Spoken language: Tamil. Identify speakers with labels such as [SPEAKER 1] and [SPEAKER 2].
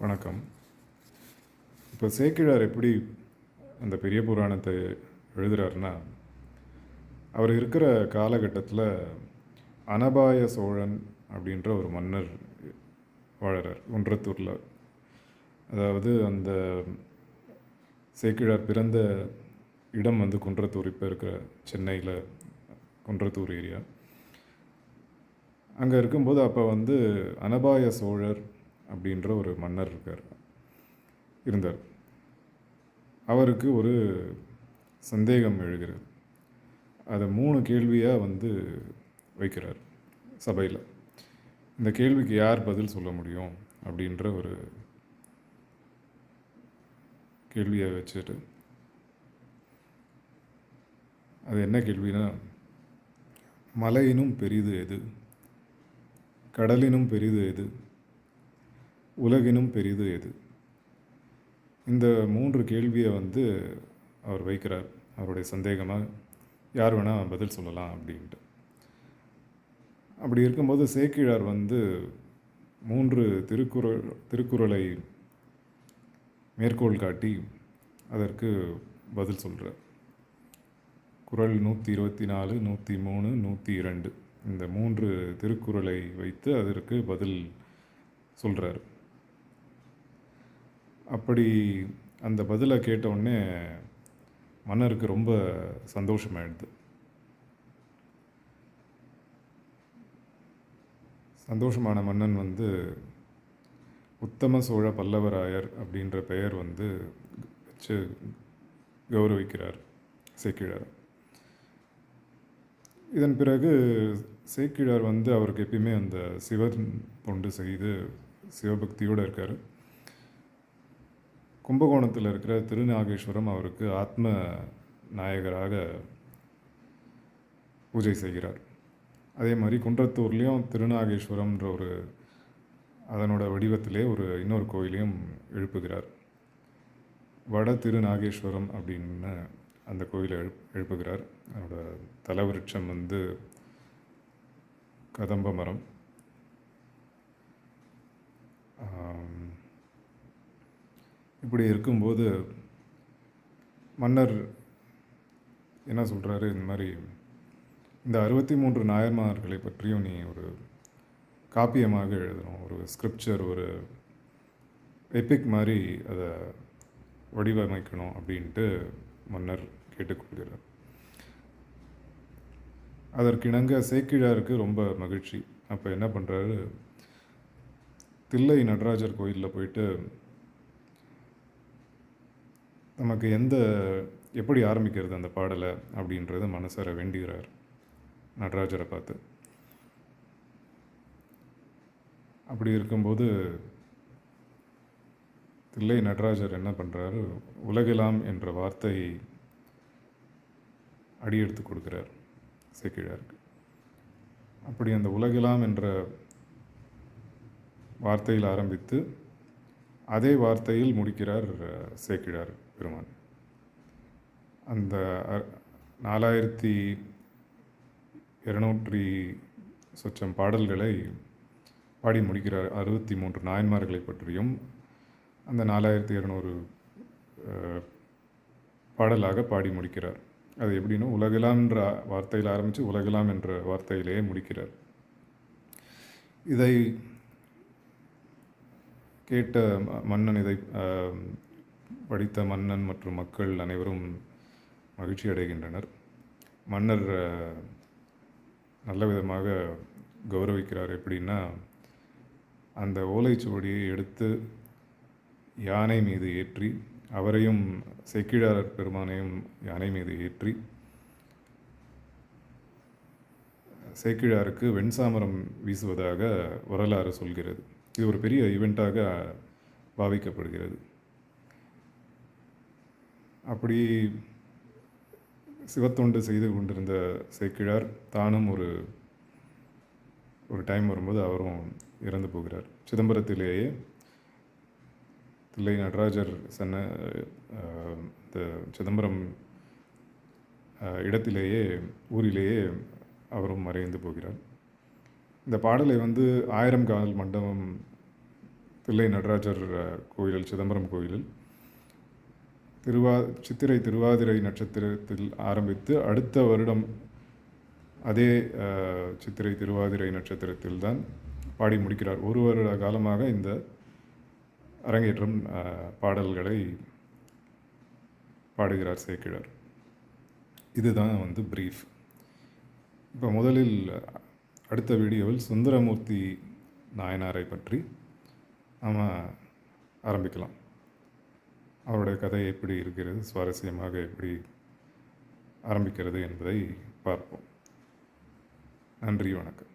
[SPEAKER 1] வணக்கம். இப்போ சேக்கிழார் எப்படி அந்த பெரிய புராணத்தை எழுதுறாருன்னா அவர் இருக்கிற காலகட்டத்தில் அனபாய சோழன் அப்படின்ற ஒரு மன்னர் வாழறார் குன்றத்தூரில் அதாவது அந்த சேக்கிழார் பிறந்த இடம் வந்து குன்றத்தூர் இப்போ இருக்கிற சென்னையில் குன்றத்தூர் ஏரியா. அங்கே இருக்கும்போது அப்போ வந்து அனபாய சோழர் அப்படின்ற ஒரு மன்னர் இருக்கார். இருந்தார். அவருக்கு ஒரு சந்தேகம் எழுகிறது. அதை மூணு கேள்வியாக வந்து வைக்கிறார் சபையில். இந்த கேள்விக்கு யார் பதில் சொல்ல முடியும் அப்படின்ற ஒரு கேள்வியை வச்சுட்டு அது என்ன கேள்வினா மலையினும் பெரிது எது? கடலினும் பெரிது எது? உலகினும் பெரிது எது? இந்த மூன்று கேள்வியை வந்து அவர் வைக்கிறார். அவருடைய சந்தேகமாக யார் வேணால் பதில் சொல்லலாம் அப்படின்ட்டு. அப்படி இருக்கும்போது சேக்கிழார் வந்து மூன்று திருக்குறள் திருக்குறளை மேற்கோள் காட்டி அதற்கு பதில் சொல்கிறார் குறள் நூற்றி இருபத்தி நாலு நூற்றி மூணு நூற்றி இரண்டு இந்த மூன்று திருக்குறளை வைத்து அதற்கு பதில் சொல்கிறார் அப்படி அந்த பதிலை கேட்டவுடனே மன்னருக்கு ரொம்ப சந்தோஷமாயிடுது. சந்தோஷமான மன்னன் வந்து உத்தம சோழ பல்லவராயர் அப்படின்ற பெயர் வந்து வச்சு கௌரவிக்கிறார் சேக்கிழார். இதன் பிறகு சேக்கிழார் வந்து அவருக்கு எப்பயுமே அந்த சிவன் தொண்டு செய்து சிவபக்தியோடு இருக்கார். கும்பகோணத்தில் இருக்கிற திருநாகேஸ்வரம் அவருக்கு ஆத்ம நாயகராக பூஜை செய்கிறார். அதே மாதிரி குன்றத்தூர்லேயும் திருநாகேஸ்வரம்ன்ற ஒரு அதனோட வடிவத்திலே ஒரு இன்னொரு கோயிலையும் எழுப்புகிறார். வட திருநாகேஸ்வரம் அப்படின்னு அந்த கோயிலை எழுப் எழுப்புகிறார். அதனோட தலவிருட்சம் வந்து கதம்ப மரம் இப்படி இருக்கும்போது மன்னர் என்ன சொல்கிறாரு இந்த மாதிரி இந்த அறுபத்தி மூன்று நாயர்மார்களை பற்றியும் நீ ஒரு காப்பியமாக எழுதணும் ஒரு ஸ்கிரிப்சர் ஒரு எபிக் மாதிரி அதை வடிவமைக்கணும் அப்படின்ட்டு மன்னர் கேட்டுக்கொள்கிறார். அதற்கிணங்க சேக்கிழாருக்கு ரொம்ப மகிழ்ச்சி. அப்போ என்ன பண்ணுறாரு தில்லை நடராஜர் கோயிலில் போயிட்டு நமக்கு எந்த எப்படி ஆரம்பிக்கிறது அந்த பாடலை அப்படின்றத மனசார வேண்டுகிறார் நடராஜரை பார்த்து. அப்படி இருக்கும்போது தில்லை நடராஜர் என்ன பண்ணுறாரு உலகெலாம் என்ற வார்த்தை அடியெடுத்து கொடுக்குறார் சேக்கிழாருக்கு. அப்படி அந்த உலகெலாம் என்ற வார்த்தையில் ஆரம்பித்து அதே வார்த்தையில் முடிக்கிறார் சேக்கிழார். பெருமான். அந்த நாலாயிரத்தி இருநூற்றி சொச்சம் பாடல்களை பாடி முடிக்கிறார். அறுபத்தி மூன்று நாயன்மார்களை பற்றியும் அந்த நாலாயிரத்தி இரநூறு பாடலாக பாடி முடிக்கிறார். அது எப்படின்னா உலகெலாம்ன்ற வார்த்தையில் ஆரம்பித்து உலகலாம் என்ற வார்த்தையிலேயே முடிக்கிறார். இதை கேட்ட மன்னன் இதை படித்த மன்னன் மற்றும் மக்கள் அனைவரும் மகிழ்ச்சி அடைகின்றனர். மன்னர் நல்ல விதமாக கௌரவிக்கிறார். எப்படின்னா அந்த ஓலைச்சுவடியை எடுத்து யானை மீது ஏற்றி அவரையும் செக்கிழாரர் பெருமானையும் யானை மீது ஏற்றி சேக்கிழாருக்கு வெண்சாமரம் வீசுவதாக வரலாறு சொல்கிறது. இது ஒரு பெரிய ஈவெண்ட்டாக பாவிக்கப்படுகிறது. அப்படி சிவத்தொண்டு செய்து கொண்டிருந்த சேக்கிழார் தானும் ஒரு ஒரு டைம் வரும்போது அவரும் இறந்து போகிறார். சிதம்பரத்திலேயே தில்லை நடராஜர் சொன்ன இந்த சிதம்பரம் இடத்திலேயே ஊரிலேயே அவரும் மறைந்து போகிறார். இந்த பாடலை வந்து ஆயிரம் கால் மண்டபம் தில்லை நடராஜர் கோயிலில் சிதம்பரம் கோயிலில் திருவா சித்திரை திருவாதிரை நட்சத்திரத்தில் ஆரம்பித்து அடுத்த வருடம் அதே சித்திரை திருவாதிரை நட்சத்திரத்தில் தான் பாடி முடிக்கிறார். ஒரு வருட காலமாக இந்த அரங்கேற்றம் பாடல்களை பாடுகிறார் சேக்கிழார். இதுதான் வந்து பிரீஃப். இப்போ முதலில் அடுத்த வீடியோவில் சுந்தரமூர்த்தி நாயனாரை பற்றி நாம் ஆரம்பிக்கலாம். அவருடைய கதை எப்படி இருக்கிறது சுவாரஸ்யமாக எப்படி ஆரம்பிக்கிறது என்பதை பார்ப்போம். நன்றி வணக்கம்.